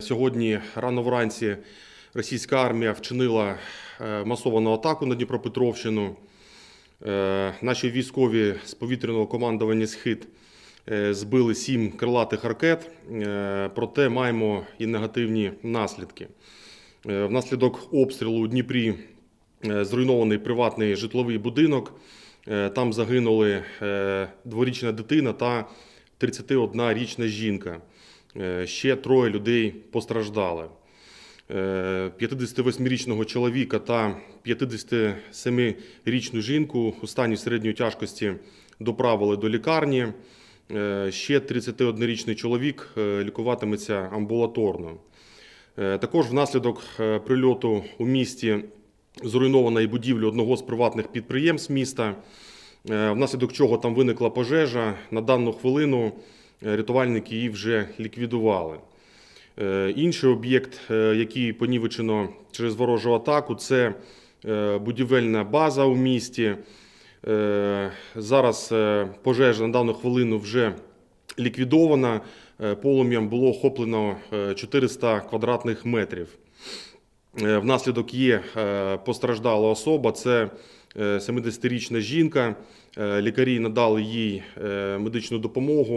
Сьогодні рано вранці російська армія вчинила е, масовану атаку на Дніпропетровщину. Е, наші військові з повітряного командування Схід е, збили сім крилатих ракет, проте маємо і негативні наслідки. Е, Внаслідок обстрілу у Дніпрі е, зруйнований приватний житловий будинок. Е, Там загинули дворічна дитина та 31-річна жінка. Ще троє людей постраждали. Е, 58-річного чоловіка та 57-річну жінку у стані середньої тяжкості доправили до лікарні. Ще 31-річний чоловік лікуватиметься амбулаторно. Е, Також внаслідок е, прильоту у місті зруйнована і будівля одного з приватних підприємств міста, е, внаслідок чого там виникла пожежа. На дану хвилину рятувальники її вже ліквідували. Інший об'єкт, який понівечено через ворожу атаку, це будівельна база у місті. Зараз пожежа на дану хвилину вже ліквідована. Е, Полум'ям було охоплено е, 400 квадратних метрів. Е, Внаслідок є е, постраждала особа. Це е, 70-річна жінка. Е, Лікарі надали їй е, медичну допомогу.